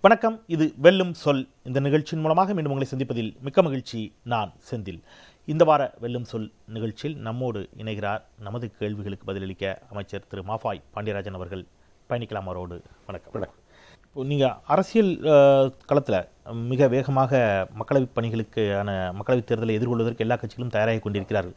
வணக்கம். இது வெல்லும் சொல். இந்த நிகழ்ச்சியின் மூலமாக மீண்டும் உங்களை சந்திப்பதில் மிக்க மகிழ்ச்சி. நான் செந்தில். இந்த வார வெல்லும் சொல் நிகழ்ச்சியில் நம்மோடு இணைகிறார் நமது கேள்விகளுக்கு பதிலளிக்க அமைச்சர் திரு மாஃபாய் பாண்டியராஜன் அவர்கள். பயணிக்கலாம் அவரோடு. வணக்கம். இப்போ நீங்கள் அரசியல் களத்தில் மிக வேகமாக மக்களவைப் பணிகளுக்கான மக்களவைத் தேர்தலை எதிர்கொள்வதற்கு எல்லா கட்சிகளும் தயாராகி கொண்டிருக்கிறார்கள்.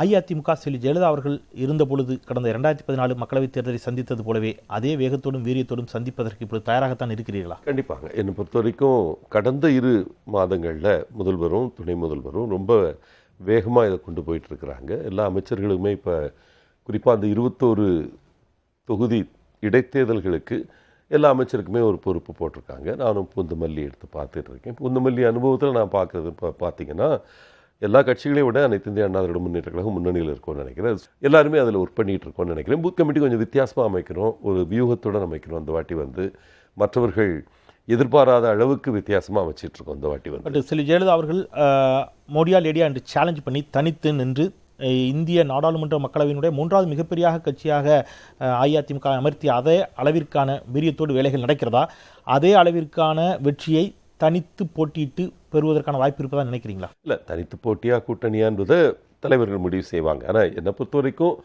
அஇஅதிமுக செல்வி ஜெயலலிதா அவர்கள் இருந்தபொழுது கடந்த இரண்டாயிரத்தி பதினாலு மக்களவைத் தேர்தலை சந்தித்தது போலவே அதே வேகத்தோடும் வீரியத்தோடும் சந்திப்பதற்கு இப்பொழுது தயாராகத்தான் இருக்கிறீர்களா? கண்டிப்பாக என்னை பொறுத்த வரைக்கும் கடந்த இரு மாதங்களில் முதல்வரும் துணை முதல்வரும் ரொம்ப வேகமாக இதை கொண்டு போயிட்டு இருக்கிறாங்க. எல்லா அமைச்சர்களுமே இப்போ குறிப்பாக அந்த இருபத்தோரு தொகுதி இடைத்தேர்தல்களுக்கு எல்லா அமைச்சருக்குமே ஒரு பொறுப்பு போட்டிருக்காங்க. நானும் புந்தமல்லி எடுத்து பார்த்துட்டு இருக்கேன். புந்தமல்லி அனுபவத்தில் நான் பார்க்குறது இப்போ பார்த்தீங்கன்னா எல்லா கட்சிகளையும் விட அனைத்து இந்திய அண்ணா திராவிட முன்னேற்ற கழகம் முன்னணியில் இருக்கும்னு நினைக்கிறேன். எல்லாருமே அதில் ஒர்க் பண்ணிட்டு இருக்கோம்னு நினைக்கிறேன். பூத் கமிட்டி கொஞ்சம் வித்தியாசமாக அமைக்கிறோம் ஒரு வியூகத்துடன் அமைக்கிறோம் அந்த வாட்டி வந்து. மற்றவர்கள் எதிர்பாராத அளவுக்கு வித்தியாசமாக அமைச்சிட்டு இருக்கோம் இந்த வாட்டி வந்து. பட் சில ஜெயலலிதா அவர்கள் மோடியால் மோடியா லேடியா என்று சேலஞ்ச் பண்ணி தனித்து நின்று இந்திய நாடாளுமன்ற மக்களவையினுடைய மூன்றாவது மிகப்பெரிய கட்சியாக அஇஅதிமுக அமர்த்தி அதே அளவிற்கான வீரியத்தோடு வேலைகள் நடக்கிறதா? அதே அளவிற்கான வெற்றியை தனித்து போட்டியிட்டு பெறுவதற்கான வாய்ப்பு இருப்பதாக நினைக்கிறீங்களா? இல்லை தனித்து போட்டியா கூட்டணியான்றது தலைவர்கள் முடிவு செய்வாங்க. ஆனால் என்னை பொறுத்த வரைக்கும்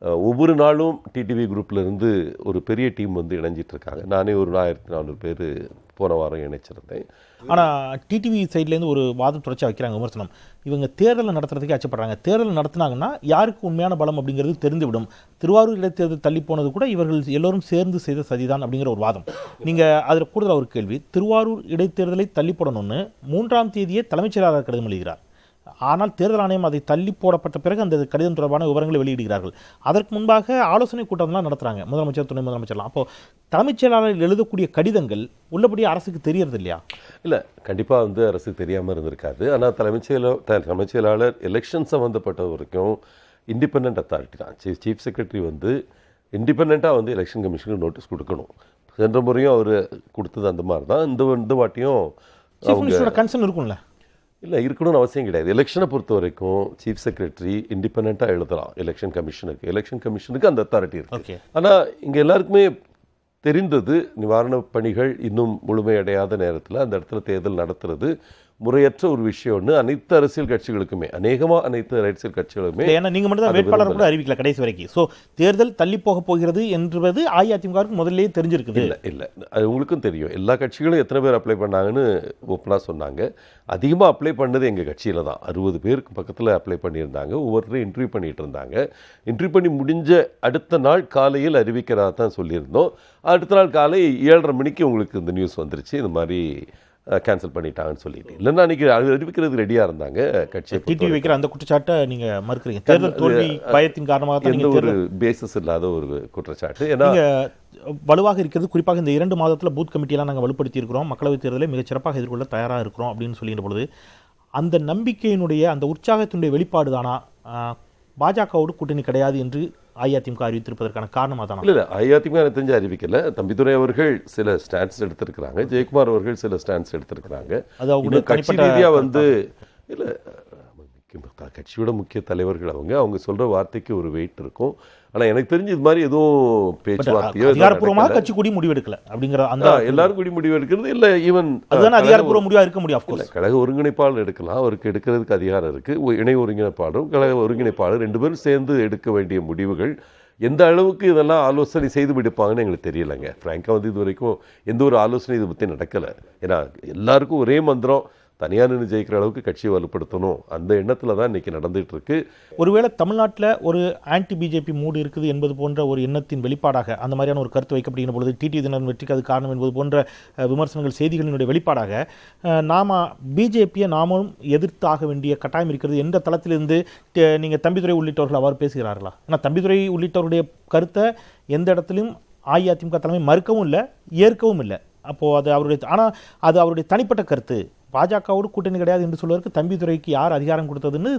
ஒவ்வொரு நாளும் டிடிவி குரூப்லேருந்து ஒரு பெரிய டீம் வந்து இணைஞ்சிட்ருக்காங்க. நானே ஒரு ஆயிரத்தி நானூறு பேர் போன வாரம் இணைச்சிருந்தேன். ஆனால் டிடிவி சைட்லேருந்து ஒரு வாதம் தொடர்ச்சியாக வைக்கிறாங்க விமர்சனம். இவங்க தேர்தலை நடத்துறதுக்கே அச்சப்படுறாங்க. தேர்தல் நடத்தினாங்கன்னா யாருக்கு உண்மையான பலம் அப்படிங்கிறது தெரிந்துவிடும். திருவாரூர் இடைத்தேர்தல் தள்ளி போனது கூட இவர்கள் எல்லோரும் சேர்ந்து செய்த சதிதான் அப்படிங்கிற ஒரு வாதம். நீங்கள் அதில் கூடுதல் ஒரு கேள்வி. திருவாரூர் இடைத்தேர்தலை தள்ளி போடணும்னு மூன்றாம் தேதியே தலைமைச் செயலாளர் கடிதம் எழுதுகிறார். ஆனால் தேர்தல் ஆணையம் அதை தள்ளி போடப்பட்ட பிறகு அந்த கடிதம் தொடர்பான விவரங்களை வெளியிடுகிறார்கள். அதற்கு முன்பாக ஆலோசனை கூட்டம்லாம் நடத்துறாங்க. முதலமைச்சர் துணை முதலமைச்சர்லாம். அப்போ தலைமைச் செயலாளர் எழுதக்கூடிய கடிதங்கள் உள்ளபடியே அரசுக்கு தெரியறது இல்லையா? இல்லை கண்டிப்பாக வந்து அரசுக்கு தெரியாமல் இருந்திருக்காது. ஆனால் தலைமைச் செயலாளர் தலைமைச் செயலாளர் எலெக்ஷன் சம்மந்தப்பட்ட வரைக்கும் இண்டிபெண்ட் அத்தாரிட்டி தான். சீஃப் சீஃப் செக்ரட்டரி வந்து இண்டிபெண்ட்டாக வந்து எலெக்ஷன் கமிஷனுக்கு நோட்டீஸ் கொடுக்கணும். சென்ற முறையும் அவர் கொடுத்தது அந்த மாதிரி தான். இந்த இந்த வாட்டியும் கன்சர்ன் இருக்கும்ல. இல்லை இருக்கணும்னு அவசியம் கிடையாது. எலெக்ஷனை பொறுத்த வரைக்கும் சீஃப் செக்ரட்டரி இண்டிபெண்ட்டாக எழுதலாம். எலெக்ஷன் கமிஷனுக்கு எலெக்ஷன் கமிஷனுக்கு அந்த அத்தாரிட்டி இருக்கு. ஓகே ஆனால் இங்கே எல்லாருக்குமே தெரிந்தது நிவாரணப் பணிகள் இன்னும் முழுமையடையாத நேரத்தில் அந்த இடத்துல தேர்தல் நடத்துறது முறையற்ற ஒரு விஷயம்னு அனைத்து அரசியல் கட்சிகளுக்குமே அநேகமாக அனைத்து அரசியல் கட்சிகளுமே ஏன்னா நீங்க மட்டும் தான் வேட்பாளர் கூட அறிவிக்கல கடைசி வரைக்கும். சோ தேர்தல் தள்ளி போக போகிறது என்பது அஇஅதிமுகவுக்கு முதல்லயே தெரிஞ்சிருக்குது. இல்லை இல்லை. அது உங்களுக்கும் தெரியும். எல்லா கட்சிகளும் எத்தனை பேர் அப்ளை பண்ணாங்கன்னு ஓப்பனாக சொன்னாங்க. அதிகமாக அப்ளை பண்ணது எங்கள் கட்சியில் தான். அறுபது பேருக்கு பக்கத்தில் அப்ளை பண்ணியிருந்தாங்க. ஒவ்வொருத்தரும் இன்டர்வியூ பண்ணிட்டு இருந்தாங்க. இன்டர்வியூ பண்ணி முடிஞ்ச அடுத்த நாள் காலையில் அறிவிக்கிறதா தான் சொல்லியிருந்தோம். அடுத்த நாள் காலை ஏழரை மணிக்கு உங்களுக்கு இந்த நியூஸ் வந்துருச்சு. இந்த மாதிரி கேன்சல் பண்ணிட்டாங்கன்னு சொல்லிட்டு. இல்லைன்னா அன்றைக்கி அறிவிக்கிறது ரெடியாக இருந்தாங்க கட்சியை டிடிவி வைக்கிற அந்த குற்றச்சாட்டை நீங்க மறுக்கிறீங்க. தேர்தல் தோல்வி பயத்தின் காரணமாக எந்த ஒரு பேசிஸ் இல்லாத ஒரு குற்றச்சாட்டு. ஏன்னா நீங்க வலுவாக இருக்கிறது குறிப்பாக இந்த இரண்டு மாதத்துல பூத் கமிட்டியெல்லாம் நாங்க வலுப்படுத்தி இருக்கிறோம். மக்களவைத் தேர்தலை மிகச் சிறப்பாக எதிர்கொள்ள தயாரா இருக்கிறோம் அப்படின்னு சொல்லின்ற பொழுது அந்த நம்பிக்கையினுடைய அந்த உற்சாகத்தினுடைய வெளிப்பாடு தானா? பாஜகவோடு கூட்டணி கிடையாது என்று அஇஅதிமுக அறிவித்திருப்பதற்கான காரணமாக தானா இல்ல அஇஅதிமுக எனக்கு தெரிஞ்சு அறிவிக்கல. தம்பிதுரை அவர்கள் சில ஸ்டாண்ட்ஸ் எடுத்திருக்கிறாங்க. ஜெயக்குமார் அவர்கள் சில ஸ்டாண்ட்ஸ் எடுத்திருக்கிறாங்க. அது இன்னும் கட்சி தனிப்பட்ட ரீதியா வந்து இல்ல கட்சியோட முக்கிய தலைவர்கள் அவங்க. அவங்க சொல்ற வார்த்தைக்கு ஒரு வெயிட் இருக்கும். ஆனா எனக்கு தெரிஞ்சு இது மாதிரி எதுவும் பேச்சுவார்த்தையோ அதிகாரப்பூர்வமாக. கட்சி கூடி முடிவெடுக்கல அப்படிங்கிற அந்த எல்லாரும் கூடி முடிவு எடுக்கிறது இல்ல ஈவன் அதுதானே அதிகாரப்பூர்வ முடிவா இருக்க முடியும் கழக ஒருங்கிணைப்பாளர் எடுக்கலாம் அவருக்கு எடுக்கிறதுக்கு அதிகாரம் இருக்கு ஒ- இணை ஒருங்கிணைப்பாளரும் கழக ஒருங்கிணைப்பாளர் ரெண்டு பேரும் சேர்ந்து எடுக்க வேண்டிய முடிவுகள். எந்த அளவுக்கு இதெல்லாம் ஆலோசனை செய்து எடுப்பாங்கன்னு எங்களுக்கு தெரியலைங்க. ஃப்ராங்காக வந்து இது வரைக்கும் எந்த ஒரு ஆலோசனை இதை பற்றி நடக்கலை. ஏன்னா எல்லாருக்கும் ஒரே மந்திரம் தனியார் நின்று ஜெயிக்கிற அளவுக்கு கட்சியை வலுப்படுத்தணும். அந்த எண்ணத்தில் தான் இன்றைக்கி நடந்துட்டு இருக்கு ஒருவேளை தமிழ்நாட்டில் ஒரு ஆன்டி பிஜேபி மூடு இருக்குது என்பது போன்ற ஒரு எண்ணத்தின் வெளிப்பாடாக அந்த மாதிரியான ஒரு கருத்து வைக்கப்படுகிற பொழுது டிடி தினம் வெற்றிக்கு அது காரணம் என்பது போன்ற விமர்சனங்கள் செய்திகளினுடைய வெளிப்பாடாக நாம் நாம பிஜேபியை நாமும் எதிர்த்தாக வேண்டிய கட்டாயம் இருக்கிறது எந்த தளத்திலிருந்து நீங்கள் தம்பிதுரை உள்ளிட்டவர்கள் அவ்வாறு பேசுகிறார்களா? ஏன்னா தம்பிதுரை உள்ளிட்டவருடைய கருத்தை எந்த இடத்துலையும் அஇஅதிமுக தலைமை மறுக்கவும் இல்லை ஏற்கவும் இல்லை. அப்போது அது அவருடைய ஆனால் அது அவருடைய தனிப்பட்ட கருத்து. பாஜகவோடு கூட்டணி கிடையாது என்று சொல்வதற்கு தம்பிதுரைக்கு யார் அதிகாரம் கொடுத்ததுன்னு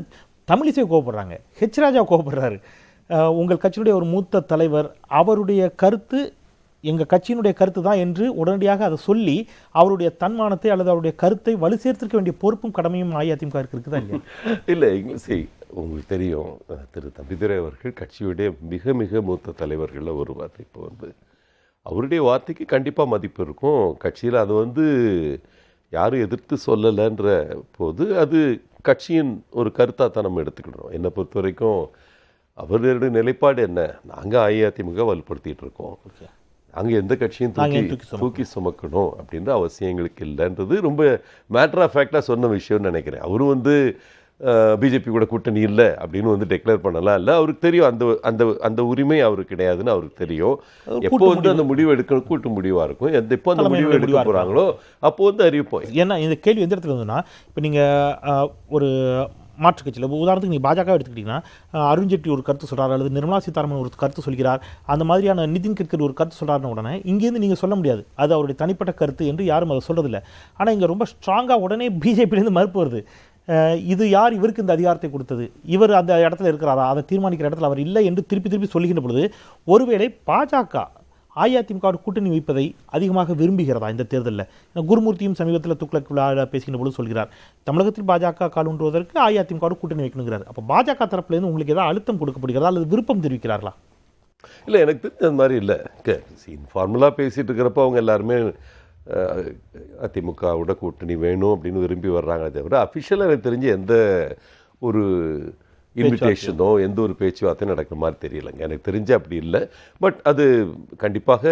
தமிழிசை கோவப்படுறாங்க. ஹெச் ராஜா கோவப்படுறாரு. உங்கள் கட்சியினுடைய ஒரு மூத்த தலைவர் அவருடைய கருத்து எங்கள் கட்சியினுடைய கருத்து தான் என்று உடனடியாக அதை சொல்லி அவருடைய தன்மானத்தை அல்லது அவருடைய கருத்தை வலு சேர்த்திருக்க வேண்டிய பொறுப்பும் கடமையும் அஇஅதிமுக இருக்குதா இல்லையா? இல்லை சரி உங்களுக்கு தெரியும் திரு தம்பிதுரை அவர்கள் கட்சியுடைய மிக மிக மூத்த தலைவர்களில் ஒருவர். இப்போ வந்து அவருடைய வார்த்தைக்கு கண்டிப்பாக மதிப்பு இருக்கும். கட்சியில் அது வந்து யாரும் எதிர்த்து சொல்லலைன்ற போது அது கட்சியின் ஒரு கருத்தாக தான் நம்ம எடுத்துக்கிடுறோம். என்னை பொறுத்த வரைக்கும் அவருடைய நிலைப்பாடு என்ன? நாங்கள் அஇஅதிமுக வலுப்படுத்திட்டு இருக்கோம். நாங்கள் எந்த கட்சியும் தூக்கி? தூக்கி சுமக்கணும். அப்படின்ற அவசியம் எங்களுக்கு இல்லைன்றது ரொம்ப மேட்டர் ஆஃப் ஃபேக்டாக சொன்ன விஷயம்னு நினைக்கிறேன். அவரும் வந்து பிஜேபி கூட கூட்டணி இல்லை அப்படின்னு வந்து டெக்ளேர் பண்ணலாம் இல்லை. அவருக்கு தெரியும் அந்த அந்த அந்த உரிமை அவருக்கு கிடையாதுன்னு அவருக்கு தெரியும். எப்போ வந்து அந்த முடிவு. எடுக்கணும் கூட்டு முடிவாக இருக்கும்? எந்த எப்போ அந்த முடிவு எடுக்க போகிறாங்களோ அப்போ வந்து அறிவிப்போம் ஏன்னா இந்த கேள்வி எந்த இடத்துல வந்ததுன்னா இப்போ நீங்கள் ஒரு மாற்றுக் கட்சியில் உதாரணத்துக்கு நீங்கள் பாஜக எடுத்துக்கிட்டிங்கன்னா அஹ், அருண் ஜேட்லி ஒரு கருத்து சொல்கிறார் அல்லது நிர்மலா சீதாராமன் ஒரு கருத்து சொல்கிறார் அந்த மாதிரியான நிதின் கட்கரி ஒரு கருத்து சொல்கிறாருன்னு உடனே இங்கேருந்து நீங்கள் சொல்ல முடியாது. அது அவருடைய தனிப்பட்ட கருத்து என்று யாரும் அதை சொல்கிறதில்ல ஆனால் இங்கே ரொம்ப ஸ்ட்ராங்காக உடனே பிஜேபியிலேருந்து மறுப்பு வருது. இது யார் இவருக்கு இந்த அதிகாரத்தை கொடுத்தது? இவர் அந்த இடத்துல இருக்கிறாரா? அதை தீர்மானிக்கிற இடத்துல அவர் இல்லை என்று திருப்பி திருப்பி சொல்லுகின்ற பொழுது ஒருவேளை பாஜக அஇஅதிமுக கூட்டணி வைப்பதை அதிகமாக விரும்புகிறதா இந்த தேர்தலில்? குருமூர்த்தியும் சமீபத்தில் துக்ளக் விழாவில் பேசுகின்ற பொழுது சொல்கிறார் தமிழகத்தில் பாஜக காலுன்றுவதற்கு அஇஅதிமுக கூட்டணி வைக்கணுங்கிறார். அப்போ பாஜக தரப்புலேருந்து உங்களுக்கு ஏதாவது அழுத்தம் கொடுக்கப்படுகிறதா? அல்லது விருப்பம் தெரிவிக்கிறார்களா? இல்லை எனக்கு தெரிஞ்ச மாதிரி இல்லை. இன்ஃபார்மலாக பேசிகிட்டு இருக்கிறப்ப அவங்க எல்லாருமே அதிமுகவோட கூட்டணி வேணும் அப்படின்னு விரும்பி வர்றாங்களே தவிர அஃபிஷியலாக எனக்கு தெரிஞ்ச எந்த ஒரு இன்விடேஷனோ எந்த ஒரு பேச்சுவார்த்தையும் நடக்கிற மாதிரி தெரியலைங்க. எனக்கு தெரிஞ்சு அப்படி இல்லை. பட் அது கண்டிப்பாக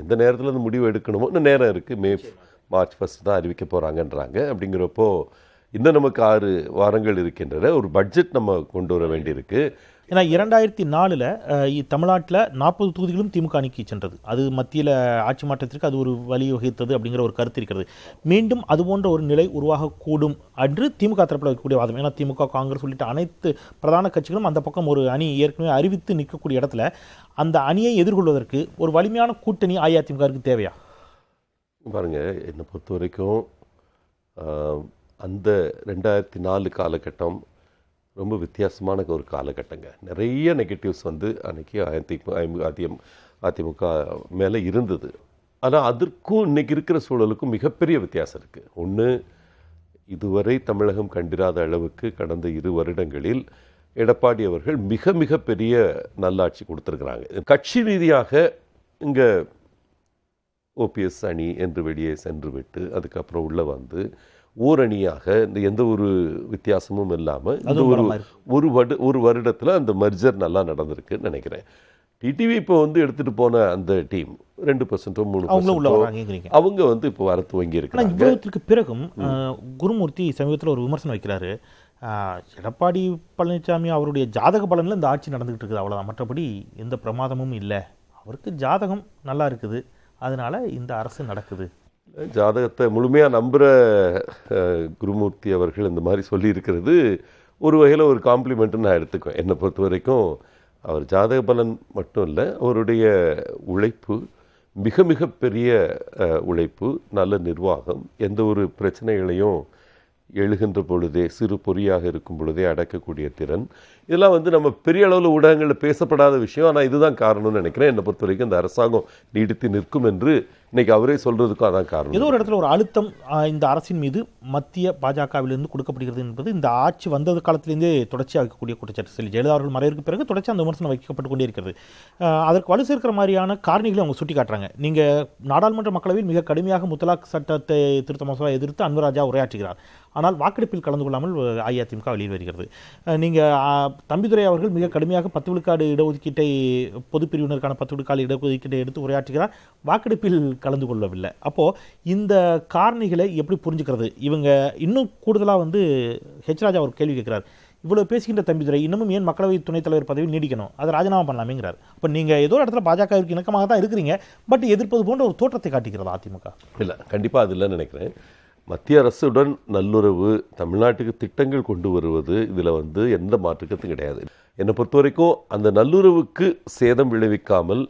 எந்த நேரத்தில் அந்த முடிவு எடுக்கணுமோ இன்னும் நேரம் இருக்குது மே மார்ச் ஃபஸ்ட் தான் அறிவிக்க போகிறாங்கன்றாங்க அப்படிங்கிறப்போ இன்னும் நமக்கு ஆறு வாரங்கள் இருக்கின்றன. ஒரு பட்ஜெட் நம்ம கொண்டு வர வேண்டியிருக்கு. ஏன்னா இரண்டாயிரத்தி நாலில் தமிழ்நாட்டில் நாற்பது தொகுதிகளும் திமுக அணிக்கு சென்றது. அது மத்தியில் ஆட்சி மாற்றத்திற்கு அது ஒரு வழி வகித்தது அப்படிங்கிற ஒரு கருத்து இருக்கிறது. மீண்டும் அது போன்ற ஒரு நிலை உருவாகக்கூடும் என்று திமுக தரப்பில் வைக்கக்கூடிய வாதம். ஏன்னா திமுக காங்கிரஸ் உள்ளிட்ட அனைத்து பிரதான கட்சிகளும் அந்த பக்கம் ஒரு அணி ஏற்கனவே அறிவித்து நிற்கக்கூடிய இடத்துல அந்த அணியை எதிர்கொள்வதற்கு ஒரு வலிமையான கூட்டணி அஇஅதிமுகவுக்கு தேவையா? பாருங்க என்னை பொறுத்த வரைக்கும் அந்த ரெண்டாயிரத்தி நாலு காலகட்டம் ரொம்ப வித்தியாசமான ஒரு காலகட்டங்க. நிறைய நெகட்டிவ்ஸ் வந்து அன்றைக்கி அதிமுக அதிகம் அதிமுக மேலே இருந்தது. ஆனால் அதற்கும் இன்றைக்கி இருக்கிற சூழலுக்கும் மிகப்பெரிய வித்தியாசம் இருக்குது ஒன்று இதுவரை தமிழகம் கண்டிராத அளவுக்கு கடந்த இரு வருடங்களில் எடப்பாடி அவர்கள் மிக மிக பெரிய நல்லாட்சி கொடுத்துருக்குறாங்க. கட்சி ரீதியாக இங்கே ஓபிஎஸ் அணி என்று வெளியே சென்று விட்டு அதுக்கப்புறம் உள்ளே வந்து ஓரணியாக இந்த எந்த ஒரு வித்தியாசமும் இல்லாமல் இந்த அதுவும் ஒரு. ஒரு வடு ஒரு வருடத்தில் அந்த மர்ஜர் நல்லா நடந்திருக்குன்னு நினைக்கிறேன். டிடிவி இப்போ வந்து எடுத்துட்டு போன அந்த டீம் ரெண்டு பர்சன்ட்டோ மூணு வராங்கிறீங்க அவங்க வந்து இப்போ வர துவங்கி இவ்வளவுக்கு பிறகும் குருமூர்த்தி சமீபத்தில் ஒரு விமர்சனம் வைக்கிறாரு. எடப்பாடி பழனிசாமி அவருடைய ஜாதக பலனில் இந்த ஆட்சி நடந்துகிட்டு இருக்குது அவ்வளோதான் மற்றபடி எந்த பிரமாதமும் இல்லை. அவருக்கு ஜாதகம் நல்லா இருக்குது. அதனால இந்த அரசு நடக்குது. ஜாதகத்தை முழுமையாக நம்புகிற குருமூர்த்தி அவர்கள் இந்த மாதிரி சொல்லியிருக்கிறது. ஒரு வகையில் ஒரு காம்ப்ளிமெண்ட்டுன்னு நான் எடுத்துக்குவேன். என்னை பொறுத்த வரைக்கும் அவர் ஜாதக பலன் மட்டும் இல்லை அவருடைய உழைப்பு மிக மிக பெரிய உழைப்பு நல்ல நிர்வாகம் எந்த ஒரு பிரச்சனைகளையும் எழுகின்ற பொழுதே சிறு பொறியாக இருக்கும் பொழுதே அடக்கக்கூடிய திறன். இதெல்லாம் வந்து நம்ம பெரிய அளவில் ஊடகங்களில் பேசப்படாத விஷயம். ஆனால் இதுதான் காரணம்னு நினைக்கிறேன். என்னை பொறுத்த வரைக்கும் இந்த அரசாங்கம் நீடித்து நிற்கும் என்று இன்னைக்கு அவரே சொல்றதுக்கும் அதான் காரணம். ஏதோ ஒரு இடத்துல ஒரு அழுத்தம் இந்த அரசின் மீது மத்திய பாஜகவிலிருந்து கொடுக்கப்படுகிறது என்பது இந்த ஆட்சி வந்தது காலத்திலேருந்தே தொடர்ச்சியாக வைக்கக்கூடிய குற்றச்சாட்டு. சரி ஜெயலலிதா அவர்கள் மறைவிற்கு பிறகு தொடர்ச்சி அந்த விமர்சனம் வைக்கப்பட்டு கொண்டே இருக்கிறது. அதற்கு வலு சேர்க்கிற மாதிரியான காரணிகளை அவங்க சுட்டி காட்டுறாங்க நீங்கள் நாடாளுமன்ற மக்களவையில் மிக கடுமையாக முத்தலாக் சட்டத்தை திருத்த மசோதா எதிர்த்து அன்பராஜா உரையாற்றுகிறார். ஆனால் வாக்கெடுப்பில் கலந்து கொள்ளாமல் அஇஅதிமுக வெளியில் வருகிறது. நீங்கள் தம்பிதுரை அவர்கள் மிக கடுமையாக பத்து விழுக்காடு இடஒதுக்கீட்டை பொது பிரிவினருக்கான பத்து விழுக்காடு இடஒதுக்கீட்டை எடுத்து உரையாற்றுகிறார். வாக்கெடுப்பில் கலந்து கொள்ளவில்லை. அப்போ இந்த காரணிகளை எப்படி புரிஞ்சுக்கிறது? இவங்க இன்னும் கூடுதலாக வந்து ஹெச் ராஜா அவர் கேள்வி கேட்கிறார். இவ்வளோ பேசுகின்ற தம்பிதுரை இன்னமும் ஏன் மக்களவை துணைத் தலைவர் பதவி நீடிக்கணும்? அதை ராஜினாமா பண்ணலாமேங்கிறார். இப்போ நீங்க ஏதோ இடத்துல பாஜகவிற்கு இணக்கமாக தான் இருக்கிறீங்க பட் எதிர்ப்பது போன்ற ஒரு தோற்றத்தை காட்டுகிறதா அதிமுக? இல்லை கண்டிப்பாக அது இல்லைன்னு நினைக்கிறேன். மத்திய அரசுடன் நல்லுறவு தமிழ்நாட்டுக்கு திட்டங்கள் கொண்டு வருவது இதில் வந்து எந்த மாற்றுக்கத்தும் கிடையாது. என்னை பொறுத்த வரைக்கும் அந்த நல்லுறவுக்கு சேதம் விளைவிக்காமல்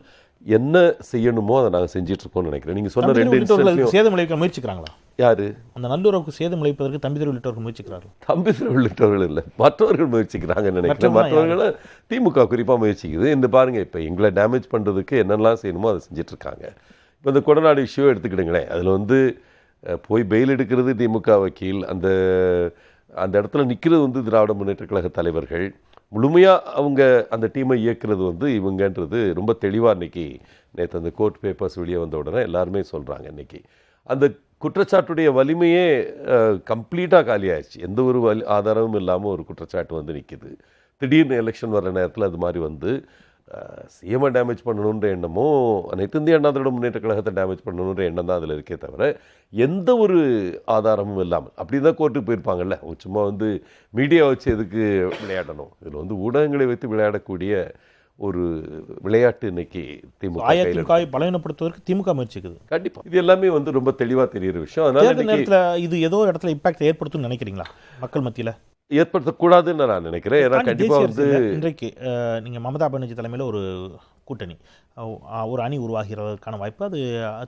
என்ன செய்யணுமோ அதை நாங்கள் செஞ்சிட்டு இருக்கோம்னு நினைக்கிறேன். நீங்கள் சொன்ன ரெண்டு சேதம் விளைவிக்க முயற்சிக்கிறாங்களா? யாரு? அந்த நல்லுறவுக்கு சேதம் விளைவிப்பதற்கு தம்பிதுரை உள்ளிட்டவர்கள் முயற்சிக்கிறார்கள். தம்பிதுரை உள்ளிட்டவர்கள் இல்லை. மற்றவர்கள் முயற்சிக்கிறாங்கன்னு நினைக்கிறேன். மற்றவர்கள் திமுக குறிப்பாக முயற்சிக்குது. இந்த பாருங்க இப்போ எங்களை டேமேஜ் பண்ணுறதுக்கு என்னெல்லாம் செய்யணுமோ அதை செஞ்சுட்டு இருக்காங்க இப்போ இந்த கொடநாடு இஷ்யூவை எடுத்துக்கிடுங்களேன். அதில் வந்து போய் பெயில் எடுக்கிறது திமுக வக்கீல். அந்த அந்த இடத்துல நிற்கிறது வந்து திராவிட முன்னேற்ற கழக தலைவர்கள். முழுமையாக அவங்க அந்த டீமை இயக்குறது வந்து இவங்கன்றது ரொம்ப தெளிவாக இன்றைக்கி நேற்று அந்த கோர்ட் பேப்பர்ஸ் வெளியே வந்த உடனே எல்லாருமே சொல்கிறாங்க இன்றைக்கி அந்த குற்றச்சாட்டுடைய வலிமையே கம்ப்ளீட்டாக காலியாகிடுச்சு எந்த ஒரு வலி ஆதாரமும் இல்லாமல் ஒரு குற்றச்சாட்டு வந்து நிற்கிது திடீர்னு எலெக்ஷன் வர நேரத்தில் அது மாதிரி வந்து சிஎம்ஐ டேமேஜ் பண்ணணுன்ற எண்ணமோ அனைத்து இந்திய அண்ணா திராவிட முன்னேற்ற கழகத்தை டேமேஜ் பண்ணணுன்ற எண்ணம் தான் அதில் இருக்கே தவிர எந்த ஒரு ஆதாரமும் இல்லாமல் அப்படி தான் கோர்ட்டுக்கு போயிருப்பாங்கல்ல சும்மா வந்து மீடியா வச்சு எதுக்கு விளையாடணும்? இதில் வந்து ஊடகங்களை வைத்து விளையாடக்கூடிய ஒரு விளையாட்டு இன்னைக்கு திமுக பலவீனப்படுத்துவதற்கு திமுக முயற்சிக்குது. கண்டிப்பா. இது எல்லாமே வந்து ரொம்ப தெளிவா தெரியுற விஷயம். அதனால நேரத்துல இது ஏதோ இடத்துல இம்பாக்ட் ஏற்படுத்தும்னு நினைக்கிறீங்களா மக்கள் மத்தியில? ஏற்படுத்தக்கூடாதுன்னு நான் நினைக்கிறேன். ஏன்னா தாண்டி கண்டிப்பா தேசிய வந்து இன்றைக்கு அஹ், நீங்க மமதா பானர்ஜி தலைமையில ஒரு கூட்டணி. ஒரு அணி உருவாகிறதுக்கான வாய்ப்பு. அது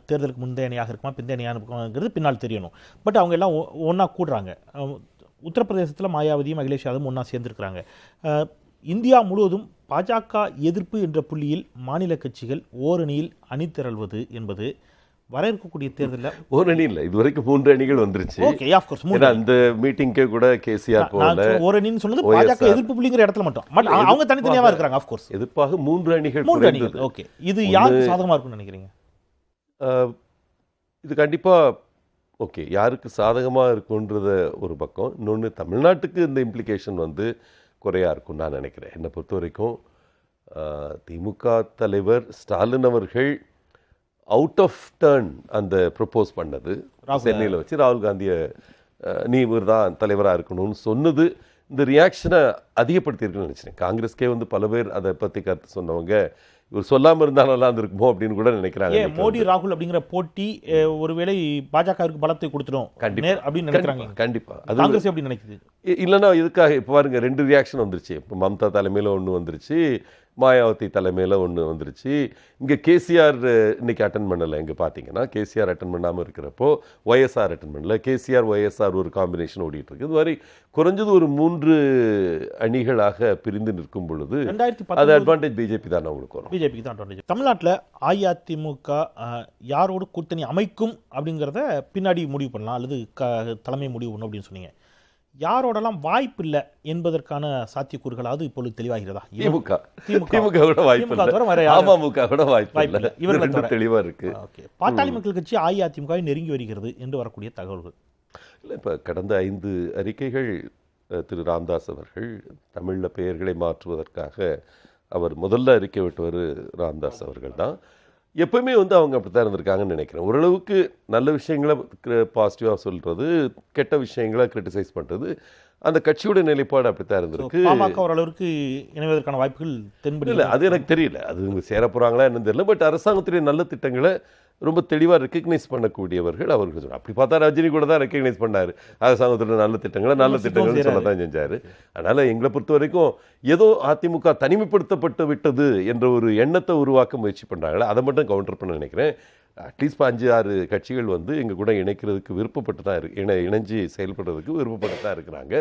தேர்தலுக்கு முந்தைய அணியாக இருக்குமா பிந்தைய அணியாக இருக்குமாங்கிறது பின்னால் தெரியணும். பட் அவங்க எல்லாம் ஒ- ஒண்ணா கூடுறாங்க. உத்தரப்பிரதேசத்துல மாயாவதியும் அகிலேஷ் யாதவும் ஒன்றா சேர்ந்திருக்கிறாங்க. இந்தியா முழுவதும் பாஜக எதிர்ப்பு என்ற புள்ளியில் மாநில கட்சிகள் ஓரணியில் அணி திரள்வது என்பது வர இருக்கக்கூடிய தேர்தலில் ஒரு அணி இல்லை. இது வரைக்கும் மூன்று அணிகள் வந்துருச்சு. ஓகே ஆஃப்கோர்ஸ் ஏன்னா அந்த மீட்டிங்கே கூட கேசிஆர் போகல. சொன்ன ஓரணின்னு சொன்னது. பாஜக எதிர்ப்பு புள்ளிங்கிற இடத்துல மட்டும். பட் அவங்க தனித்தனியாவா இருக்கிறாங்க ஆஃப்கோர்ஸ் எதிர்ப்பாக மூன்று அணிகள் மூன்று அணிகள். ஓகே இது யாருக்கு சாதகமா இருக்கும்னு நினைக்கிறீங்க? இது கண்டிப்பா ஓகே யாருக்கு சாதகமா இருக்குன்றத ஒரு பக்கம். இன்னொன்று தமிழ்நாட்டுக்கு இந்த இம்ப்ளிகேஷன் வந்து குறையா இருக்கும் நான் நினைக்கிறேன். என்னை பொறுத்த வரைக்கும் திமுக தலைவர் ஸ்டாலின் அவர்கள் அவுட் ஆஃப் டர்ன் அந்த ப்ரொப்போஸ் பண்ணது. சென்னையில் வச்சு ராகுல் காந்தியை நீ இவர் தான் தலைவராக இருக்கணும்னு சொன்னது இந்த ரியாக்ஷனை அதிகப்படுத்தியிருக்குன்னு நினைச்சேன். காங்கிரஸ்க்கே வந்து பல பேர் அதை பற்றி கருத்து சொன்னவங்க இவர் சொல்லாமல் இருந்தால் நல்லா இருந்திருக்குமோ அப்படின்னு கூட நினைக்கிறாங்க மோடி ராகுல் அப்படிங்கிற போட்டி ஒருவேளை பாஜகவிற்கு பலத்தை கொடுத்துடும். கண்டிப்பா. நேர் அப்படின்னு நினைக்கிறாங்க. கண்டிப்பா கண்டிப்பா. அது காங்கிரஸ் எப்படி நினைக்குது? இல்லைன்னா இதுக்காக இப்போ பாருங்க ரெண்டு ரியாக்ஷன் வந்துருச்சு. இப்போ மம்தா தலைமையில் ஒன்று வந்துருச்சு. மாயாவதி தலைமையில் ஒன்று வந்துருச்சு. இங்கே கேசிஆர் இன்னைக்கு அட்டன் பண்ணலை. இங்கே பார்த்தீங்கன்னா கேசிஆர் அட்டன் பண்ணாமல் இருக்கிறப்போ ஒய்எஸ்ஆர் அட்டன் பண்ணல. கேசிஆர் ஒய்எஸ்ஆர் ஒரு காம்பினேஷன் ஓடிட்டு இருக்கு. இது மாதிரி குறைஞ்சது ஒரு மூன்று அணிகளாக பிரிந்து நிற்கும் பொழுது ரெண்டாயிரத்தி அது அட்வான்டேஜ் பிஜேபி தான் அவங்களுக்கு வரும். பிஜேபிக்கு தான் advantage. தமிழ்நாட்டுல அஇஅதிமுக யாரோடு கூட்டணி அமைக்கும் அப்படிங்கிறத பின்னாடி முடிவு பண்ணலாம். அல்லது க தலைமை முடிவு பண்ணணும் அப்படின்னு சொன்னீங்க. யாரோடலாம் வாய்ப்பு இல்லை என்பதற்கான சாத்தியக்கூறுகளாவது இப்பொழுது தெளிவாகிறதா? திமுக. திமுக. கூட வாய்ப்பு. இவர்களை ரெண்டு தவிர. தெளிவா இருக்கு. பாட்டாளி மக்கள் கட்சி அஇஅதிமுகவை நெருங்கி வருகிறது என்று வரக்கூடிய தகவல்கள். இல்லை இப்போ கடந்த ஐந்து அறிக்கைகள் திரு ராம்தாஸ் அவர்கள் தமிழில் பெயர்களை மாற்றுவதற்காக அவர் முதல்ல அறிக்கை விட்டவர் ராம்தாஸ் அவர்கள் தான். எப்பவுமே வந்து அவங்க அப்படி தான் இருந்திருக்காங்கன்னு நினைக்கிறேன். ஓரளவுக்கு நல்ல விஷயங்களை பாசிட்டிவாக சொல்கிறது கெட்ட விஷயங்களை க்ரிட்டிசைஸ் பண்ணுறது அந்த கட்சியோட நிலைப்பாடு அப்படி தான் இருந்திருக்கு. பாமக ஓரளவுக்கு இணைவதற்கான வாய்ப்புகள் தென்படி இல்லை அது எனக்கு தெரியல. அது இவங்க சேர போகிறாங்களா என்னன்னு தெரியல. பட் அரசாங்கத்துடைய நல்ல திட்டங்களை ரொம்ப தெளிவாக ரெக்கக்னைஸ் பண்ணக்கூடியவர்கள் அவர்கள். அப்படி பார்த்தா ரஜினி கூட தான் ரெக்கக்னைஸ் பண்ணார். அரசாங்கத்தோட நல்ல திட்டங்களை நல்ல திட்டங்கள் சொல்ல தான் செஞ்சார். அதனால் எங்களை பொறுத்த வரைக்கும் ஏதோ அதிமுக தனிமைப்படுத்தப்பட்டு விட்டது என்ற ஒரு எண்ணத்தை உருவாக்க முயற்சி பண்ணுறாங்களே அதை மட்டும் கவுண்டர் பண்ண நினைக்கிறேன். அட்லீஸ்ட் அஞ்சு ஆறு கட்சிகள் வந்து எங்கள் கூட இணைக்கிறதுக்கு விருப்பப்பட்டு தான் இருக்கு இணை இணைஞ்சு செயல்படுறதுக்கு விருப்பப்பட்டு தான் இருக்கிறாங்க.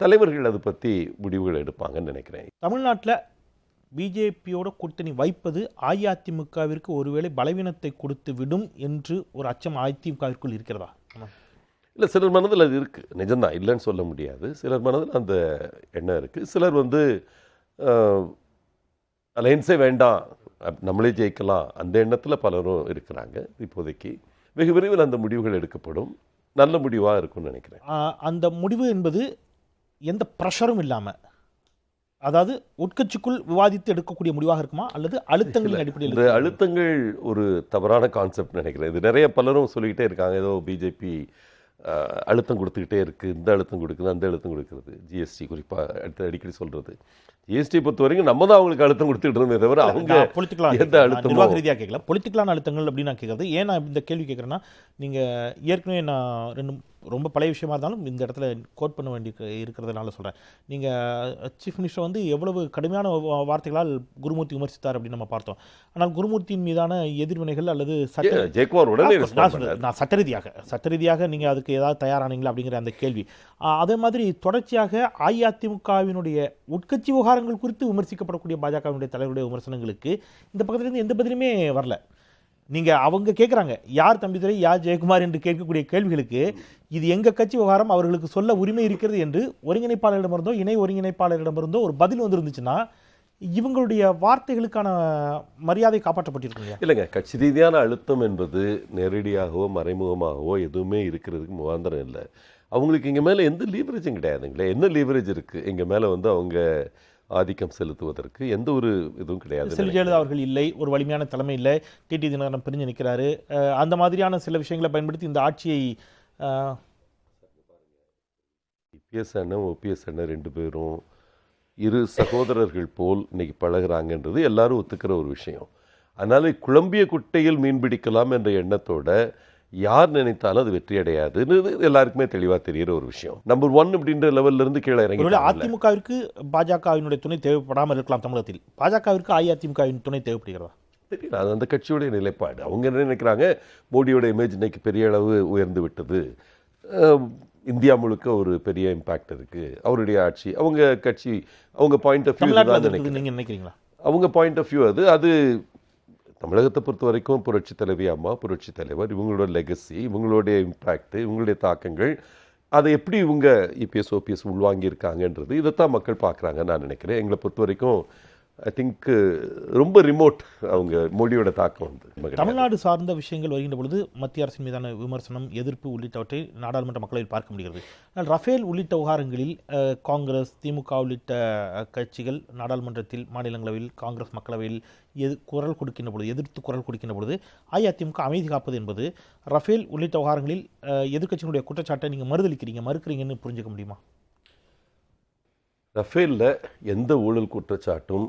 தலைவர்கள் அதை பற்றி முடிவுகள் எடுப்பாங்கன்னு நினைக்கிறேன். தமிழ்நாட்டில் பிஜேபியோட கூட்டணி வைப்பது அஇஅதிமுகவிற்கு ஒருவேளை பலவீனத்தை கொடுத்து விடும் என்று ஒரு அச்சம் அதிமுகவிற்குள் இருக்கிறதா? இல்லை சிலர் மனதில் அது இருக்குது நிஜம்தான் இல்லைன்னு சொல்ல முடியாது. சிலர் மனதில் அந்த எண்ணம் இருக்குது சிலர் வந்து அலைன்ஸே வேண்டாம். நம்மளே ஜெயிக்கலாம். அந்த எண்ணத்தில் பலரும் இருக்கிறாங்க. இப்போதைக்கு வெகு விரைவில் அந்த முடிவுகள் எடுக்கப்படும். நல்ல முடிவாக இருக்கும்னு நினைக்கிறேன். அந்த முடிவு என்பது எந்த ப்ரெஷரும் இல்லாமல் அதாவது உட்கட்சிக்குள் விவாதித்து எடுக்கக்கூடிய முடிவாக இருக்குமா? அல்லது அழுத்தங்களின் அடிப்படையில் அழுத்தங்கள் ஒரு தவறான கான்செப்ட் நினைக்கிறேன். இது நிறைய பலரும் சொல்லிக்கிட்டே இருக்காங்க. ஏதோ பிஜேபி அழுத்தம் கொடுத்துக்கிட்டே இருக்குது இந்த அழுத்தம் கொடுக்குது அந்த அழுத்தம் கொடுக்குறது. ஜிஎஸ்டி குறிப்பாக அடுத்து அடிக்கடி சொல்கிறது ஜிஎஸ்டி பொறுத்த வரைக்கும் நம்ம தான் அவங்களுக்கு அழுத்தம் கொடுத்துட்டு தவிர அவங்க பொலிட்டிக்கலாக எந்த அழுத்தமோ நிர்வாக ரீதியாக கேட்கல. பொலிட்டிக்கலான அழுத்தங்கள் அப்படின்னு நான் கேட்குறது. ஏன் நான் இந்த கேள்வி கேட்குறேன்னா நீங்கள் ஏற்கனவே நான் ரெண்டு ரொம்ப பழைய விஷயமா இருந்தாலும் இந்த இடத்துல கோட் பண்ண வேண்டி இருக்கிறதுனால சொல்கிறேன் நீங்கள் சீஃப் மினிஸ்டர் வந்து எவ்வளவு கடுமையான வார்த்தைகளால் குருமூர்த்தி விமர்சித்தார் அப்படின்னு நம்ம பார்த்தோம். ஆனால் குருமூர்த்தியின் மீதான எதிர்வினைகள் அல்லது நான் ரெஸ்பாண்ட் சொல்றேன், நான் சட்ட ரீதியாக சட்ட ரீதியாக நீங்கள் அதுக்கு ஏதாவது தயாரானீங்களா அப்படிங்கிற அந்த கேள்வி. அதே மாதிரி தொடர்ச்சியாக அஇஅதிமுகவினுடைய உட்கட்சி விவகாரங்கள் குறித்து விமர்சிக்கப்படக்கூடிய பாஜகவினுடைய தலைவருடைய விமர்சனங்களுக்கு இந்த பக்கத்துலேருந்து எந்த பதிலுமே வரல. நீங்கள் அவங்க கேட்குறாங்க யார் தம்பிதுரை யார் ஜெயக்குமார் என்று கேட்கக்கூடிய கேள்விகளுக்கு இது எங்கள் கட்சி விவகாரம்? அவர்களுக்கு சொல்ல உரிமை இருக்கிறது என்று ஒருங்கிணைப்பாளரிடமிருந்தோ இணை ஒருங்கிணைப்பாளரிடமிருந்தோ ஒரு பதில் வந்திருந்துச்சுன்னா இவங்களுடைய வார்த்தைகளுக்கான மரியாதை காப்பாற்றப்பட்டிருக்கும் இல்லைங்க கட்சி ரீதியான அழுத்தம் என்பது நேரடியாகவோ மறைமுகமாகவோ எதுவுமே இருக்கிறதுக்கு முகாந்திரம் இல்லை. அவங்களுக்கு இங்கே மேலே எந்த லீவரேஜும் கிடையாதுங்களே. என்ன லீவரேஜ் இருக்குது எங்கள் மேலே வந்து அவங்க ஆதிக்கம் செலுத்துவதற்கு எந்த ஒரு இதுவும் கிடையாது செல்வி ஜெயலலிதா அவர்கள் இல்லை ஒரு வலிமையான தலைமை இல்லை. டிடி தினகரன் பிரிஞ்சு நிற்கிறாரு. அந்த மாதிரியான சில விஷயங்களை பயன்படுத்தி இந்த ஆட்சியை இபிஎஸ் அண்ணன் ஓபிஎஸ் அண்ணன் ரெண்டு பேரும் இரு சகோதரர்கள் போல் இன்னைக்கு பழகுறாங்கன்றது எல்லாரும் ஒத்துக்கிற ஒரு விஷயம். அதனால குழம்பிய குட்டையில் மீன் பிடிக்கலாம் என்ற எண்ணத்தோட யார் நினைத்தாலும் அது வெற்றி அடையாதுன்னு எல்லாருக்குமே தெளிவா தெரியிற ஒரு விஷயம். நம்பர் ஒன் அப்படின்ற லெவல்ல இருந்து கீழே இறங்கி அதிமுகவிற்கு பாஜகவினுடைய துணை தேவைப்படாமல் இருக்கலாம் தமிழகத்தில். பாஜகவிற்கு அஇஅதிமுகவின் துணை தேவைப்படுகிறதா? தெரியல. அது அந்த கட்சியுடைய நிலைப்பாடு. அவங்க என்ன நினைக்கிறாங்க? மோடியோட இமேஜ் இன்னைக்கு பெரிய அளவு உயர்ந்து விட்டது. இந்தியா முழுக்க ஒரு பெரிய இம்பாக்ட் இருக்கு. அவருடைய ஆட்சி அவங்க கட்சி அவங்க பாயிண்ட் ஆஃப் வியூ நினைக்கிறீங்களா? அவங்க பாயிண்ட் ஆஃப் வியூ அது. அது தமிழகத்தை பொறுத்த வரைக்கும் புரட்சி தலைவி அம்மா புரட்சி தலைவர் இவங்களோட லெகசி இவங்களுடைய இம்பேக்ட் இவங்களுடைய தாக்கங்கள் அதை எப்படி இவங்க இபிஎஸ் ஓபிஎஸ் உள்வாங்கியிருக்காங்கன்றது இதைத்தான் மக்கள் பார்க்குறாங்க நான் நினைக்கிறேன். எங்களை பொறுத்த வரைக்கும் ஐ திங்க் uh, ரொம்ப ரிமோட் அவங்க மொழியோட தாக்கம் வந்து தமிழ்நாடு சார்ந்த விஷயங்கள் வருகின்ற பொழுது மத்திய அரசின் மீதான விமர்சனம் எதிர்ப்பு உள்ளிட்டவற்றை நாடாளுமன்ற மக்களவையில் பார்க்க முடிகிறது. ஆனால் ரஃபேல் உள்ளிட்ட விவகாரங்களில் காங்கிரஸ் திமுக உள்ளிட்ட கட்சிகள் நாடாளுமன்றத்தில் மாநிலங்களவையில் காங்கிரஸ் மக்களவையில் எது குரல் கொடுக்கின்ற பொழுது எதிர்த்து குரல் கொடுக்கின்ற பொழுது அஇஅதிமுக அமைதி காப்பது என்பது ரஃபேல் உள்ளிட்ட விவகாரங்களில் எதிர்க்கட்சியினுடைய குற்றச்சாட்டை நீங்கள் மறுதளிக்கிறீங்க மறுக்கிறீங்கன்னு புரிஞ்சுக்க முடியுமா? ரஃபேலில் எந்த ஊழல் குற்றச்சாட்டும்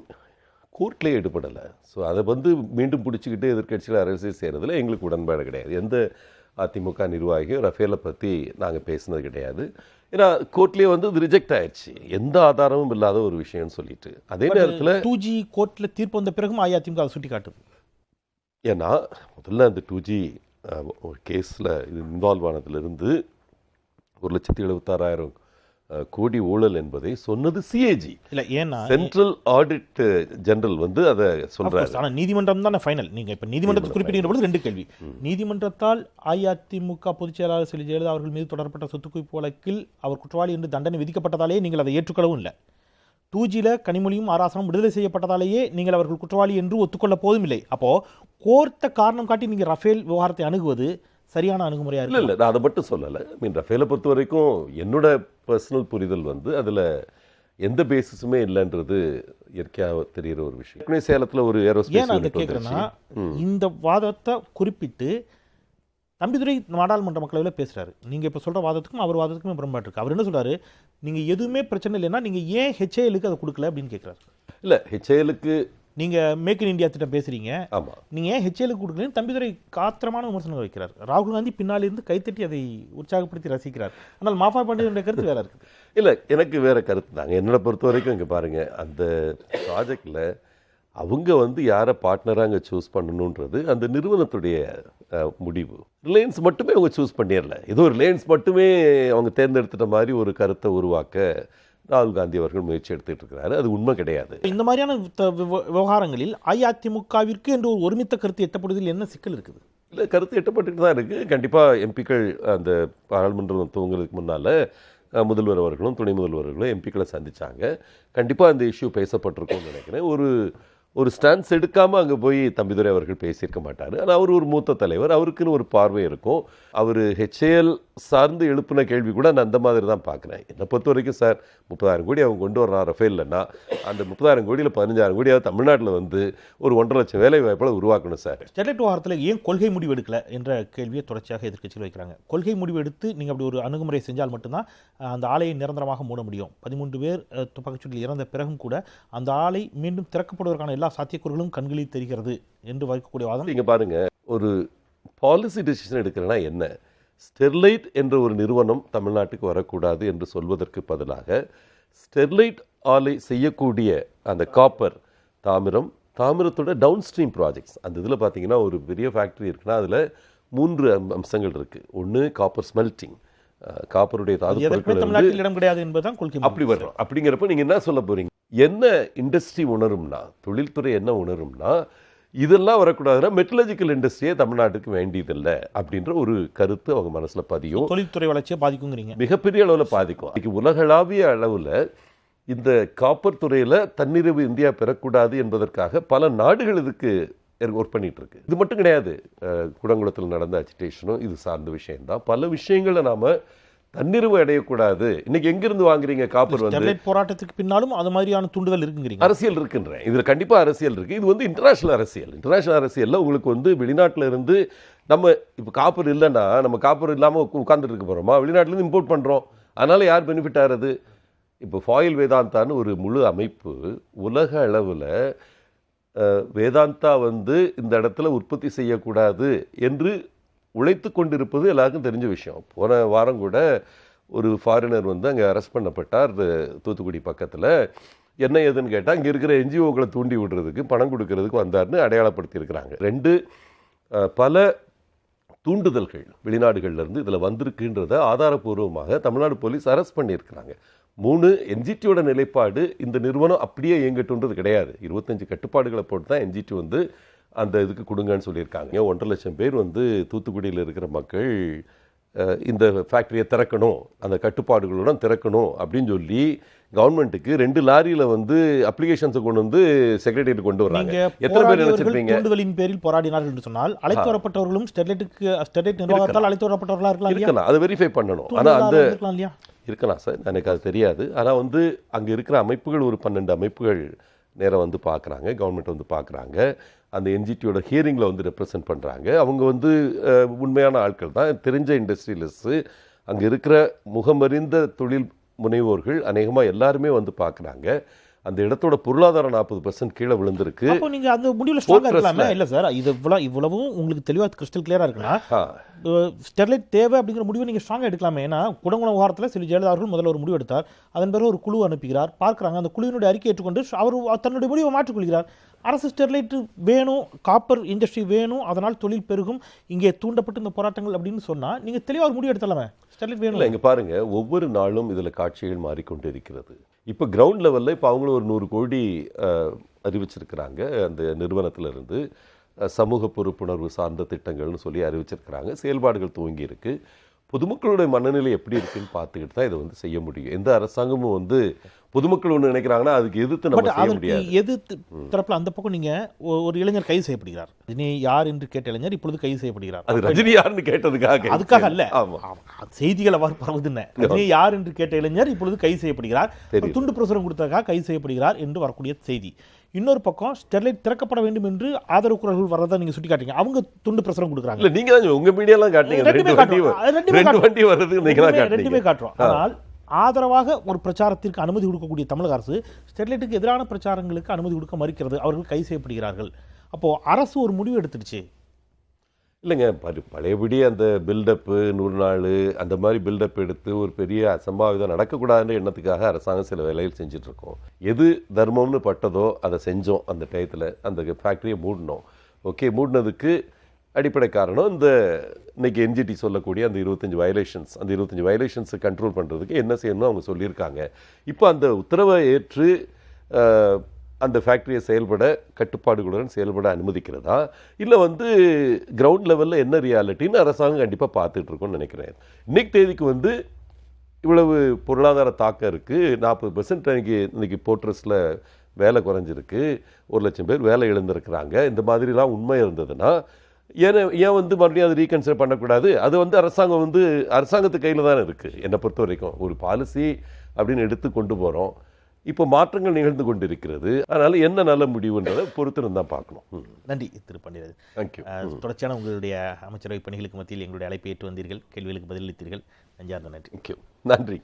கோர்ட்லேயே ஈடுபடலை. ஸோ அதை வந்து மீண்டும் பிடிச்சிக்கிட்டு எதிர்க்கட்சியில் அரசியல் செய்கிறதுல எங்களுக்கு உடன்பாடு கிடையாது. எந்த அதிமுக நிர்வாகியும் ரஃபேலை பற்றி நாங்கள் பேசினது கிடையாது. ஏன்னா கோர்ட்லேயே வந்து இது ரிஜெக்ட் ஆயிடுச்சு எந்த ஆதாரமும் இல்லாத ஒரு விஷயம்னு சொல்லிட்டு. அதே நேரத்தில் டூ ஜி கோர்ட்டில் தீர்ப்பு வந்த பிறகும் அஇஅதிமுக அதை சுட்டி காட்டுது. ஏன்னா முதல்ல அந்த டூ ஜி ஒரு கேஸில் இது இன்வால்வ் ஆனதுலேருந்து ஒரு லட்சத்தி எழுபத்தாறாயிரம் கோடி ஊழல் என்பதை சொன்னது சிஏஜி இல்லை ஏன்னா சென்ட்ரல் ஆடிட் ஜெனரல் வந்து அதை சொல்றாரு. ஆனா நீதிமன்றம் தான் ஃபைனல் நீங்க இப்ப நீதிமன்றத்தை குறிப்பிடுகிற பொழுது ரெண்டு கேள்வி. நீதிமன்றத்தால் அஇஅதிமுக பொதுச் செயலாளர் செல்வி ஜெயலலிதா அவர்கள் மீது தொடரப்பட்ட சொத்து குவிப்பு வழக்கில் அவர் குற்றவாளி என்று தண்டனை விதிக்கப்பட்டதாலே நீங்கள் அதை ஏற்றுக்கொள்ளவும் இல்லை. டூ ஜியில் கனிமொழியும் ஆராசனும் விடுதலை செய்யப்பட்டதாலேயே நீங்கள் அவர்கள் குற்றவாளி என்று ஒத்துக்கொள்ள போதும் இல்லை. அப்போ கோர்த்த காரணம் காட்டி நீங்க ரஃபேல் விவகாரத்தை அணுகுவது சரியான அணுகுமுறையா இல்ல இல்ல நான் அதை மட்டும் சொல்லலை. மீன் ரஃபேலை பொறுத்த வரைக்கும் என்னோட பர்சனல் புரிதல் வந்து அதுல எந்த பேசிஸுமே இல்லைன்றது இயற்கையாக தெரிகிற ஒரு விஷயம். சேலத்துல ஒரு ஏரோஸ்பேஸ் ஏன் இதை கேட்குறேன்னா இந்த வாதத்தை குறிப்பிட்டு தம்பிதுரை நாடாளுமன்ற மக்களவையில் பேசுறாரு. நீங்க இப்ப சொல்ற வாதத்துக்கும் அவர் வாதத்துக்கும் முரண்பாடு இருக்கு. அவர் என்ன சொல்றாரு? நீங்க எதுவுமே பிரச்சனை இல்லைன்னா நீங்க ஏன் ஹெச்ஏஎலுக்கு அதை கொடுக்கல அப்படின்னு கேட்குறாரு இல்ல ஹெச்ஏஎலுக்கு நீங்க மேக் இன் இந்தியா திட்டம் பேசுறீங்க. ஆமா. நீங்க ஏன் ஹெச்ஏலுக்கு கொடுக்கலன்னு தம்பிதுரை காத்திரமான விமர்சனங்கள் வைக்கிறார். ராகுல் காந்தி பின்னால் இருந்து கைத்தட்டி அதை உற்சாகப்படுத்தி ரசிக்கிறார். ஆனால் மாஃபா பாண்டியனுடைய கருத்து வேற இருக்கு. இல்ல எனக்கு வேற கருத்து தாங்க. என்னோட பொறுத்த வரைக்கும் இங்க பாருங்க அந்த ப்ராஜெக்ட்ல அவங்க வந்து யாரை பார்ட்னராக அங்கே சூஸ் பண்ணணுன்றது அந்த நிறுவனத்துடைய முடிவு. ரிலையன்ஸ் மட்டுமே அவங்க சூஸ் பண்ணிடல. ஏதோ ரிலையன்ஸ் மட்டுமே அவங்க தேர்ந்தெடுத்துட்ட மாதிரி ஒரு கருத்தை உருவாக்க ராகுல் காந்தி அவர்கள் முயற்சி எடுத்துட்டு இருக்கிறாரு அது உண்மை கிடையாது. இந்த மாதிரியான விவகாரங்களில் அஇஅதிமுகவிற்கு என்று ஒரு ஒருமித்த கருத்து எட்டப்படுவதில் என்ன சிக்கல் இருக்குது? இல்லை கருத்து எட்டப்பட்டுட்டு தான் இருக்குது கண்டிப்பாக எம்பிக்கள் அந்த பாராளுமன்றம் துவங்குறதுக்கு முன்னால் முதல்வர் அவர்களும் துணை முதல்வர்களும் எம்பிக்களை சந்திச்சாங்க. கண்டிப்பாக அந்த இஷ்யூ பேசப்பட்டிருக்கும்னு நினைக்கிறேன். ஒரு ஒரு ஸ்டான்ஸ் எடுக்காமல் அங்கே போய் தம்பிதுரை அவர்கள் பேசியிருக்க மாட்டார். ஆனால் அவர் ஒரு மூத்த தலைவர். அவருக்குன்னு ஒரு பார்வை இருக்கும். அவர் ஹெச்ஏஎல் சார்ந்து எழுப்பின கேள்வி கூட நான் அந்த மாதிரி தான் பார்க்குறேன். என்னை பொறுத்த வரைக்கும் சார் முப்பதாயிரம் கோடி அவங்க கொண்டு வரணும் ரஃபேல் இல்லைன்னா அந்த முப்பதாயிரம் கோடியில் பதினஞ்சாயிரம் கோடியாவது தமிழ்நாட்டில் வந்து ஒரு ஒன்றரை லட்சம் வேலை வாய்ப்பில் உருவாக்கணும் சார். ஸ்டெர்லைட் வாரத்தில் ஏன் கொள்கை முடிவு எடுக்கலை என்ற கேள்வியை தொடர்ச்சியாக எதிர்கட்சியில் வைக்கிறாங்க. கொள்கை முடிவு எடுத்து நீங்கள் அப்படி ஒரு அணுகுமுறை செஞ்சால் மட்டும்தான் அந்த ஆலையை நிரந்தரமாக மூட முடியும். பதிமூன்று பேர் அஹ், துப்பாக்கிச்சூட்டில் இறந்த பிறகும் கூட அந்த ஆலை மீண்டும் திறக்கப்படுவதற்கான எல்லா சாத்தியக்கூறுகளும் கண்களில் தெரிகிறது என்று வைக்கக்கூடிய வாதம். நீங்கள் பாருங்கள் ஒரு பாலிசி டெசிஷன் எடுக்கிறேன்னா என்ன? ஸ்டெர்லைட் என்ற ஒரு நிறுவனம் தமிழ்நாட்டுக்கு வரக்கூடாது என்று சொல்வதற்கு பதிலாக ஸ்டெர்லைட் ஆலை செய்யக்கூடிய அந்த காப்பர் தாமிரம் தாமிரத்தோட டவுன் ஸ்ட்ரீம் ப்ராஜெக்ட்ஸ் அந்த இதில் பார்த்தீங்கன்னா ஒரு பெரிய ஃபேக்ட்ரி இருக்குன்னா அதில் மூன்று அம்சங்கள் இருக்குது ஒன்று காப்பர் ஸ்மெல்ட்டிங் காப்பருடைய தாது தமிழ்நாட்டில் இடம் கிடையாது என்பதுதான் கொள்கை. அப்படி வரும். அப்படிங்கிறப்ப நீங்க என்ன சொல்ல போறீங்க? என்ன இண்டஸ்ட்ரி உணரும்னா தொழில்துறை என்ன உணரும்னா இதெல்லாம் வரக்கூடாதுன்னா மெட்டலஜிக்கல் இண்டஸ்ட்ரியே தமிழ்நாட்டுக்கு வேண்டியதில்லை அப்படின்ற ஒரு கருத்து அவங்க மனசுல பதியும். தொழில்துறை வளர்ச்சியை பாதிக்குங்கிறீங்க. மிகப்பெரிய அளவில் பாதிக்கும். இன்னைக்கு உலகளாவிய அளவில் இந்த காப்பர் துறையில் தன்னிறைவு இந்தியா பெறக்கூடாது என்பதற்காக பல நாடுகள் இதுக்கு ஒர்க் பண்ணிட்டு இருக்கு இது மட்டும் கிடையாது. குடங்குளத்தில் நடந்த அஜிடேஷனும் இது சார்ந்த விஷயம்தான். பல விஷயங்களை நாம தன்னிறைவு அடையக்கூடாது. இன்னைக்கு எங்கிருந்து வாங்குறீங்க? காப்பர் வந்து போராட்டத்துக்கு பின்னாலும் அது மாதிரியான தூண்டுதல் இருக்குங்கிறீங்க. அரசியல் இருக்குன்றேன். இதுல கண்டிப்பா அரசியல் இருக்கு. இது வந்து இன்டர்நேஷனல் அரசியல். இன்டர்நேஷனல் அரசியல்ல உங்களுக்கு வந்து வெளிநாட்டுல இருந்து நம்ம இப்போ காப்பர் இல்லைன்னா நம்ம காப்பர் இல்லாம உட்கார்ந்துட்டு இருக்க போறோமா? வெளிநாட்டுல இருந்து இம்போர்ட் பண்றோம். அதனால யார் பெனிஃபிட் ஆகிறது? இப்போ ஃபாயில் வேதாந்தான்னு ஒரு முழு அமைப்பு உலக அளவுல வேதாந்தா வந்து இந்த இடத்துல உற்பத்தி செய்யக்கூடாது என்று உழைத்து கொண்டிருப்பது எல்லாருக்கும் தெரிஞ்ச விஷயம். போன வாரம் கூட ஒரு ஃபாரினர் வந்து அங்கே அரெஸ்ட் பண்ணப்பட்டார் தூத்துக்குடி பக்கத்தில். என்ன ஏதுன்னு கேட்டால் இங்கே இருக்கிற என்ஜிஓக்களை தூண்டி விடுறதுக்கு பணம் கொடுக்கறதுக்கு வந்தார்னு அடையாளப்படுத்தியிருக்கிறாங்க. ரெண்டு பல தூண்டுதல்கள் வெளிநாடுகள்லேருந்து இதில் வந்திருக்குன்றத ஆதாரபூர்வமாக தமிழ்நாடு போலீஸ் அரெஸ்ட் பண்ணியிருக்கிறாங்க. மூணு என்ஜிடியோட நிலைப்பாடு இந்த நிறுவனம் அப்படியே இயங்கட்டுன்றது கிடையாது. இருபத்தஞ்சு கட்டுப்பாடுகளை போட்டு தான் என்ஜிடி வந்து அந்த இதுக்கு கொடுங்கன்னு சொல்லியிருக்காங்க. ஒன்றரை லட்சம் பேர் வந்து தூத்துக்குடியில் இருக்கிற மக்கள் இந்த ஃபேக்டரியை திறக்கணும் அந்த கட்டுப்பாடுகளுடன் திறக்கணும் அப்படின்னு சொல்லி கவர்மெண்ட்டுக்கு ரெண்டு லாரியில வந்து அப்ளிகேஷன்ஸை கொண்டு வந்து செக்ரட்டரியேட் கொண்டு வராங்க எத்தனை பேர் நினைச்சிருப்பீங்க? தூண்டுதலின் பேரில் போராடினார்கள் என்று சொன்னால் அழைத்து வரப்பட்டவர்களும் ஸ்டெர்லைட்டுக்கு ஸ்டெர்லைட் நிர்வாகத்தால் அழைத்து வரப்பட்டவர்களா இருக்கலாம் இருக்கலாம். அதை வெரிஃபை பண்ணணும். ஆனா அந்த இருக்கலாம் சார் எனக்கு அது தெரியாது. ஆனால் வந்து அங்கே இருக்கிற அமைப்புகள் ஒரு பன்னெண்டு அமைப்புகள் நேரம் வந்து பார்க்குறாங்க கவர்மெண்ட் வந்து பார்க்குறாங்க அந்த என்ஜிடியோட ஹியரிங்கில் வந்து ரெப்ரசன்ட் பண்ணுறாங்க அவங்க வந்து உண்மையான ஆட்கள் தான். தெரிஞ்ச இண்டஸ்ட்ரியலிஸ்ட்டு அங்கே இருக்கிற முகமறிந்த தொழில் முனைவோர்கள் அநேகமாக எல்லாருமே வந்து பார்க்குறாங்க அந்த இடத்தோட பொருளாதாரம் நாற்பது பர்சன்ட் கீழே விழுந்திருக்கு. அப்போ நீங்க அந்த முடிவுல ஸ்ட்ராங்கா Fortress-ல. இருக்கலாமே? இல்ல சார் இது இவ்வளவு இவ்வளவும் உங்களுக்கு தெளிவா கிறிஸ்டல் கிளியரா இருக்குன்னா ஆ, அஹ், ஸ்டெர்லைட் தேவை அப்படிங்கிற முடிவை நீங்க ஸ்ட்ராங்கா எடுக்கலாமே? ஏன்னா குடங்குளம் விவகாரத்தில் சில ஜெயலலிதா அவர்கள் முதல்ல ஒரு முடிவு எடுத்தார். அதன் பிறகு ஒரு குழு அனுப்புகிறார். பார்க்கறாங்க. அந்த குழுவினுடைய அறிக்கை ஏற்றுக்கொண்டு அவர் தன்னுடைய முடிவை மாற்றிக்கொள்கிறார். அரசு ஸ்டெர்லைட் வேணும் காப்பர் இண்டஸ்ட்ரி வேணும் அதனால் தொழில் பெருகும் இங்கே தூண்டப்பட்டு இந்த போராட்டங்கள் அப்படின்னு சொன்னால் நீங்கள் தெளிவாக ஒரு முடிவு எடுத்தலாமே? ஸ்டெர்லைட் இல்லை வேணும் இங்கே பாருங்க ஒவ்வொரு நாளும் இதில் காட்சிகள் மாறிக்கொண்டு இருக்கிறது. இப்போ கிரவுண்ட் லெவலில் இப்போ அவங்களும் ஒரு நூறு கோடி அறிவிச்சிருக்கிறாங்க அந்த நிறுவனத்துல இருந்து சமூக பொறுப்புணர்வு சார்ந்த திட்டங்கள்னு சொல்லி அறிவிச்சிருக்கிறாங்க செயல்பாடுகள் துவங்கி இருக்கு பொதுமக்களுடைய மனநிலை எப்படி இருக்குன்னு பார்த்துக்கிட்டு தான் இதை வந்து செய்ய முடியும். எந்த அரசாங்கமும் வந்து பொதுமக்கள் ஒன்று நினைக்கிறாங்கன்னா அதுக்கு எதிர்த்து நம்ம செய்ய முடியாது. எதிர்த்து தரப்புல அந்த பக்கம் நீங்க ஒ- ஒரு இளைஞர் கைது செய்யப்படுகிறார். ரஜினி யார் என்று கேட்ட இளைஞர் இப்பொழுது கைது செய்யப்படுகிறார். அது ரஜினி யாருன்னு கேட்டதுக்காக அதுக்காக அல்ல. செய்திகள் அவ்வாறு பரவுதுன்னு ரஜினி யார் என்று கேட்ட இளைஞர் இப்பொழுது கைது செய்யப்படுகிறார். துண்டு பிரசுரம் கொடுத்ததற்காக கைது செய்யப்படுகிறார் என்று வரக்கூடிய செய்தி. இன்னொரு பக்கம் ஸ்டெர்லைட் திறக்கப்பட வேண்டும் என்று ஆதரவு குரல்கள் வரதை நீங்க சுட்டிக்காட்டீங்க அவங்க துண்டு பிரசுரம் கொடுக்குறாங்க. இல்ல நீங்க தான் உங்க மீடியாலாம் காட்டுங்க ரெண்டுமே காட்டுறோம். வண்டி வர்றதுக்கு நீங்க தான் ரெண்டுமே- ஆனால் ஆதரவாக ஒரு பிரச்சாரத்திற்கு அனுமதி கொடுக்கக்கூடிய தமிழக அரசு ஸ்டெர்லைட்டுக்கு எதிரான பிரச்சாரங்களுக்கு அனுமதி கொடுக்க மறுக்கிறது. அவர்கள் கைது செய்யப்படுகிறார்கள். அப்போ அரசு ஒரு முடிவு எடுத்துடுச்சு. இல்லைங்க பரி- பழையபடி அந்த பில்டப்பு நூறு நாள் அந்த மாதிரி பில்டப் எடுத்து ஒரு பெரிய அசம்பாவிதம் நடக்கக்கூடாதுன்ற எண்ணத்துக்காக அரசாங்கம் சில வேலைகள் செஞ்சிட்ருக்கோம். எது தர்மம்னு பட்டதோ அதை செஞ்சோம் அந்த டயத்தில் அந்த ஃபேக்ட்ரியை மூடினோம். ஓகே மூடினதுக்கு அடிப்படை காரணம் இந்த இன்னைக்கு என்ஜிடி சொல்லக்கூடிய அந்த இருபத்தஞ்சு வயலேஷன்ஸ் அந்த இருபத்தஞ்சு வயலேஷன்ஸை கண்ட்ரோல் பண்ணுறதுக்கு என்ன செய்யணும்னு அவங்க சொல்லியிருக்காங்க. இப்போ அந்த உத்தரவை ஏற்று அந்த ஃபேக்டரியை செயல்பட கட்டுப்பாடுகளுடன் செயல்பட அனுமதிக்கிறதா? இல்லை வந்து கிரவுண்ட் லெவலில் என்ன ரியாலிட்டின்னு அரசாங்கம் கண்டிப்பாக பார்த்துட்டு இருக்கும்னு நினைக்கிறேன். இன்னைக்கு தேதிக்கு வந்து இவ்வளவு பொருளாதார தாக்கம் இருக்குது நாற்பது பெர்சன்ட் இன்னைக்கு இன்றைக்கி போர்ட்ரஸில் வேலை குறைஞ்சிருக்கு. ஒரு லட்சம் பேர் வேலை இழந்திருக்கிறாங்க. இந்த மாதிரிலாம் உண்மை இருந்ததுன்னா ஏன் ஏன் வந்து மறுபடியும் அதை ரீகன்சிடர் பண்ணக்கூடாது? அது வந்து அரசாங்கம் வந்து அரசாங்கத்து கையில் தானே இருக்குது என்னை பொறுத்த வரைக்கும் ஒரு பாலிசி அப்படின்னு எடுத்து கொண்டு போகிறோம் இப்போ மாற்றங்கள் நிகழ்ந்து கொண்டிருக்கிறது. அதனால என்ன நல்ல முடிவுன்றதை பொறுத்து தான் பார்க்கணும். நன்றி திரு பண்டிதர் தேங்க்யூ தொடர்ச்சியான உங்களுடைய அமைச்சரவை பணிகளுக்கு மத்தியில் எங்களுடைய அழைப்பை ஏற்று வந்தீர்கள் கேள்விகளுக்கு பதிலளித்தீர்கள். நெஞ்சார்ந்த நன்றி. நன்றி.